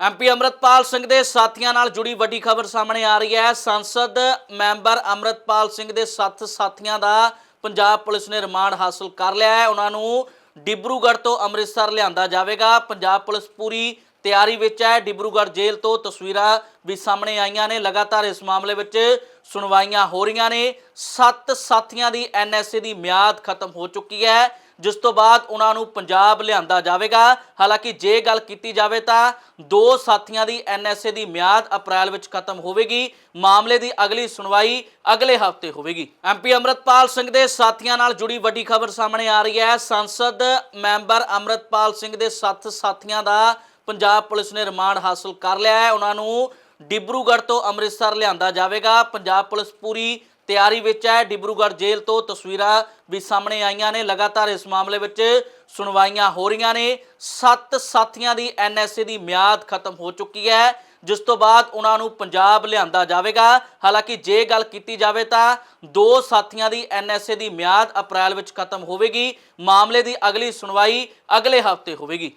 MP Amritpal Singh ਦੇ ਸਾਥੀਆਂ ਨਾਲ ਜੁੜੀ ਵੱਡੀ ਖਬਰ ਸਾਹਮਣੇ ਆ ਰਹੀ ਹੈ। ਸੰਸਦ ਮੈਂਬਰ ਅਮਰਤਪਾਲ ਸਿੰਘ ਦੇ ਸੱਤ ਸਾਥੀਆਂ ਦਾ ਪੰਜਾਬ ਪੁਲਿਸ ਨੇ ਰਿਮਾਂਡ ਹਾਸਲ ਕਰ ਲਿਆ ਹੈ। ਉਹਨਾਂ ਨੂੰ ਡਿਬਰੂਗੜ੍ਹ ਤੋਂ ਅੰਮ੍ਰਿਤਸਰ ਲਿਆਂਦਾ ਜਾਵੇਗਾ। ਪੰਜਾਬ ਪੁਲਿਸ ਪੂਰੀ ਤਿਆਰੀ ਵਿੱਚ ਹੈ। ਡਿਬਰੂਗੜ੍ਹ ਜੇਲ੍ਹ ਤੋਂ ਤਸਵੀਰਾਂ ਵੀ ਸਾਹਮਣੇ ਆਈਆਂ ਨੇ। ਲਗਾਤਾਰ ਇਸ ਮਾਮਲੇ ਵਿੱਚ ਸੁਣਵਾਈਆਂ ਹੋ ਰਹੀਆਂ ਨੇ। ਸੱਤ ਸਾਥੀਆਂ ਦੀ ਐਨਐਸਏ ਦੀ ਮਿਆਦ ਖਤਮ ਹੋ ਚੁੱਕੀ ਹੈ। ਜਿਸ ਤੋਂ ਬਾਅਦ ਉਹਨਾਂ ਨੂੰ ਪੰਜਾਬ ਲਿਆਂਦਾ ਜਾਵੇਗਾ। ਹਾਲਾਂਕਿ ਜੇ ਗੱਲ ਕੀਤੀ ਜਾਵੇ ਤਾਂ ਦੋ ਸਾਥੀਆਂ ਦੀ ਐਨਐਸਏ ਦੀ ਮਿਆਦ ਅਪ੍ਰੈਲ ਵਿੱਚ ਖਤਮ ਹੋਵੇਗੀ। ਮਾਮਲੇ ਦੀ ਅਗਲੀ ਸੁਣਵਾਈ ਅਗਲੇ ਹਫ਼ਤੇ ਹੋਵੇਗੀ। ਐਮਪੀ ਅਮਰਤਪਾਲ ਸਿੰਘ ਦੇ ਸਾਥੀਆਂ ਨਾਲ ਜੁੜੀ ਵੱਡੀ ਖਬਰ ਸਾਹਮਣੇ ਆ ਰਹੀ ਹੈ। ਸੰਸਦ ਮੈਂਬਰ ਅਮਰਤਪਾਲ ਸਿੰਘ ਦੇ ਸੱਤ ਸਾਥੀਆਂ ਦਾ ਪੰਜਾਬ ਪੁਲਿਸ ਨੇ ਰਿਮਾਂਡ ਹਾਸਲ ਕਰ ਲਿਆ ਹੈ। ਉਹਨਾਂ ਨੂੰ ਡਿਬਰੂਗੜ੍ਹ ਤੋਂ ਅੰਮ੍ਰਿਤਸਰ ਲਿਆਂਦਾ ਜਾਵੇਗਾ। ਪੰਜਾਬ ਪੁਲਿਸ ਪੂਰੀ ਤਿਆਰੀ ਵਿੱਚ ਹੈ। ਡਿਬਰੂਗੜ੍ਹ ਜੇਲ੍ਹ ਤੋਂ ਤਸਵੀਰਾਂ ਵੀ ਸਾਹਮਣੇ ਆਈਆਂ ਨੇ। ਲਗਾਤਾਰ ਇਸ ਮਾਮਲੇ ਵਿੱਚ ਸੁਣਵਾਈਆਂ ਹੋ ਰਹੀਆਂ ਨੇ। ਸੱਤ ਸਾਥੀਆਂ ਦੀ ਐਨਐਸਏ ਦੀ ਮਿਆਦ ਖਤਮ ਹੋ ਚੁੱਕੀ ਹੈ, ਜਿਸ ਤੋਂ ਬਾਅਦ ਉਹਨਾਂ ਨੂੰ ਪੰਜਾਬ ਲਿਆਂਦਾ ਜਾਵੇਗਾ। ਹਾਲਾਂਕਿ ਜੇ ਗੱਲ ਕੀਤੀ ਜਾਵੇ ਤਾਂ ਦੋ ਸਾਥੀਆਂ ਦੀ ਐਨਐਸਏ ਦੀ ਮਿਆਦ ਅਪ੍ਰੈਲ ਵਿੱਚ ਖਤਮ ਹੋਵੇਗੀ। ਮਾਮਲੇ ਦੀ ਅਗਲੀ ਸੁਣਵਾਈ ਅਗਲੇ ਹਫ਼ਤੇ ਹੋਵੇਗੀ।